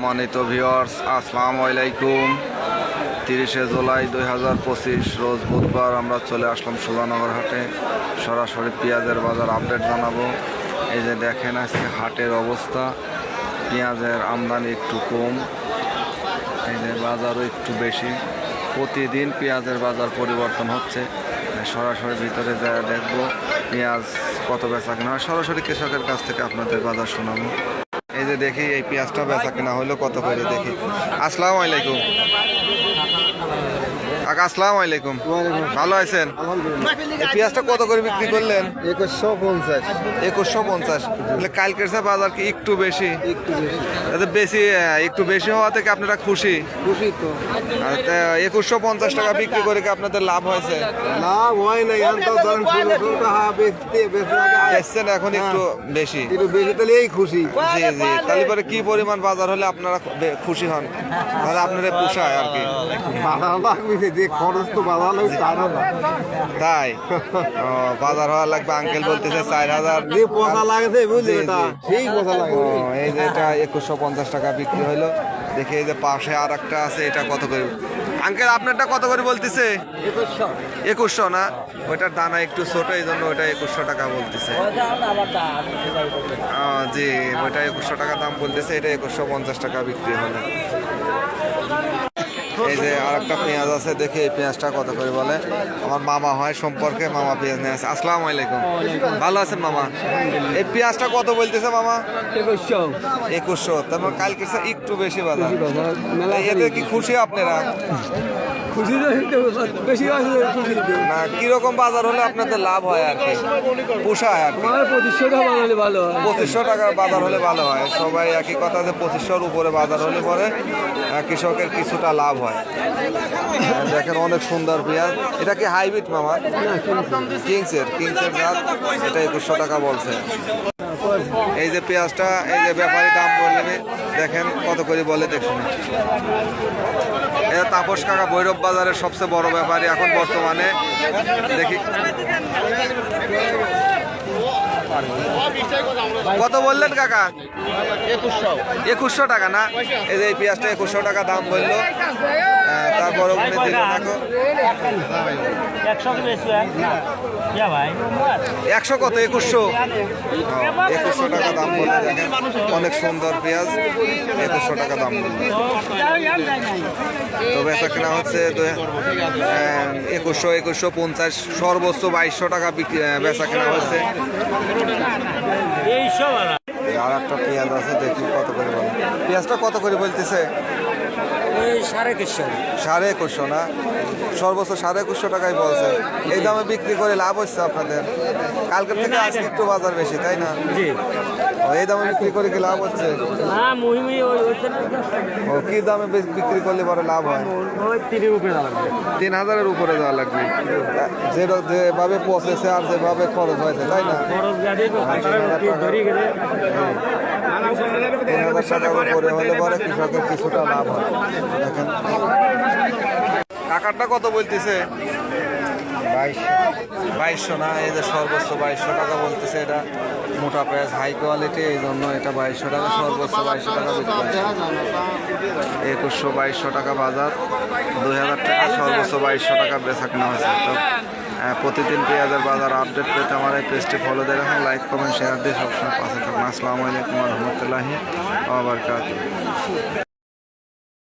সম্মানিত ভিওয়ার্স আসসালামু আলাইকুম। তিরিশে জুলাই দুই হাজার পঁচিশ, রোজ বুধবার আমরা চলে আসলাম সুজানগর হাটে। সরাসরি পেঁয়াজের বাজার আপডেট জানাব। এই যে দেখেন আজকে হাটের অবস্থা, পেঁয়াজের আমদানি একটু কম, এই যে বাজারও একটু বেশি। প্রতিদিন পেঁয়াজের বাজার পরিবর্তন হচ্ছে। সরাসরি ভিতরে যা দেখব পেঁয়াজ কত বেচা কেনা। সরাসরি কৃষকের কাছ থেকে আপনাদের বাজার শোনাবো। এই যে দেখি এই পেঁয়াজটা বেচা কেনা হইল কত করে দেখি। আসসালামু আলাইকুম। কাকা আসসালামু আলাইকুম। ভালো আছেন? পেঁয়াজটা কত করে বিক্রি করলেন? একুশশো পঞ্চাশ। একুশশো পঞ্চাশ। তাহলে কালকের বাজার কি একটু বেশি? একটু বেশি। একটু বেশি হওয়া থেকে আপনারা খুশি? খুশি তো। একুশশো পঞ্চাশ টাকা বিক্রি করে কি আপনাদের লাভ হয়েছে? লাভ হয় না এখন একটু বেশি। একটু বেশি তাহলে এই খুশি। জি জি। তাহলে পরে কি পরিমাণ বাজার হলে আপনারা খুশি হন? তাহলে আপনারা পোষায় আর কি। খরচ তো বাজার লাগবে তাই বাজার হওয়া লাগবে আঙ্কেল বলতেছে চার হাজার। পয়সা লাগছে বুঝলি লাগে এই যে এটা একুশশো পঞ্চাশ টাকা বিক্রি হলো। দেখি এই যে পাশে আর একটা আছে এটা কত করে আঙ্কেল আপনারটা কত করে বলতেছে? একুশশো। না? ওইটার দানা একটু ছোট এই জন্য ওইটা একুশশো টাকা বলতেছে। জি ওইটা একুশশো টাকা দাম বলতেছে এটা একুশশো পঞ্চাশ টাকা বিক্রি হলো। এই যে আর একটা পেঁয়াজ আছে দেখি এই পেঁয়াজটা কত করে বলে। আমার মামা হয় সম্পর্কে মামা পেঁয়াজ নিয়ে আসে। আসসালামু আলাইকুম। ভালো আছেন মামা? এই পেঁয়াজটা কত বলতেছে মামা? একুশশো। একুশশো। তারপর কালকে স্যার একটু বেশি বাজার। এতে কি খুশি আপনারা? খুশি বেশি না কীরকম বাজার হলে আপনাদের লাভ হয় আর কি? পোষায় আর পঁচিশশো টাকা বানালে ভালো হয়। পঁচিশশো টাকার বাজার হলে ভালো হয়। সবাই একই কথা যে পঁচিশশোর উপরে বাজার হলে পরে কৃষকের কিছুটা লাভ হয়। আহ, দেখেন অনেক সুন্দর পেঁয়াজ এটা কি হাইব্রিড মামা? কিংসের কিংসের জাত এটা একুশশো টাকা বলছে। এই যে পেঁয়াজটা এই যে ব্যাপারী দাম বললেন দেখেন কত করে বলে দেখুন। এটা তাপস কাকা ভৈরব বাজারের সবচেয়ে বড় ব্যাপারী এখন বর্তমানে। দেখি। কত বললেন কাকা? একুশশো টাকা না? এই যে এই পেঁয়াজটা একুশশো টাকা দাম বলল। তারপর হয় ভাই একশো কত? একুশশো? একুশশো টাকা দাম বলে দেখেন। অনেক সুন্দর পেঁয়াজ। একুশশো টাকা দাম বলল। তো বেচা কেনা হচ্ছে দু- একুশশো একুশশো পঞ্চাশ, সর্বোচ্চ বাইশশো টাকা বেচা কেনা হচ্ছে। এই সব আর একটা পেঁয়াজ আছে দেখি কত করে বলে। পেঁয়াজটা কত করে বলতেছে? সাড়ে তিনশো সাড়ে একুশশো না? সর্বোচ্চ সাড়ে একুশশো টাকাই বলছে। এই দামে বিক্রি করে লাভ হচ্ছে আপনাদের। কালকের থেকে আজকে একটু বাজার বেশি তাই না? জি। এই দামে বিক্রি করে কি লাভ হচ্ছে? ও কি দামে বিক্রি করলে পরে লাভ হয়? তিন হাজারের উপরে দেওয়া লাগবে। যে যেভাবে পচেছে আর যেভাবে খরচ হয়েছে তাই না? গেলে তিন হাজার টাকার উপরে হলে পরে কৃষকের কিছুটা লাভ হয়। দেখেন। কাকারটা কত বলতেছে? বাইশশো না যে সর্বোচ্চ বাইশশো টাকা বলতেছে, এটা মোটা পেঁয়াজ হাই কোয়ালিটি এই জন্য এটা বাইশশো টাকা, সর্বোচ্চ বাইশশো টাকা একুশশো বাইশশো টাকা বাজার, দুই হাজার টাকা, সর্বোচ্চ বাইশশো টাকা বেচা কেনা হয়েছে। তো প্রতিদিন পেঁয়াজের বাজার আপডেট পেতে আমার এই পেজটি ফলো দিয়ে রাখুন লাইক কমেন্ট শেয়ার দিয়ে সবসময় পাশে থাকুন। আসসালামু আলাইকুম রহমতুল্লাহি আবার